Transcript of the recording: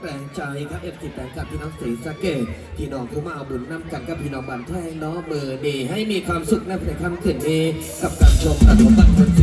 แปลงใจครับเอฟซีแฟนคลับพี่น้องสีสะเกตพี่น้องผู้มาเอาบุญน้ำกันกับพี่น้องบันแท่งน้องเบอร์ดีให้มีความสุขในในคำคืนนี้กับการชมการชมบันเทิง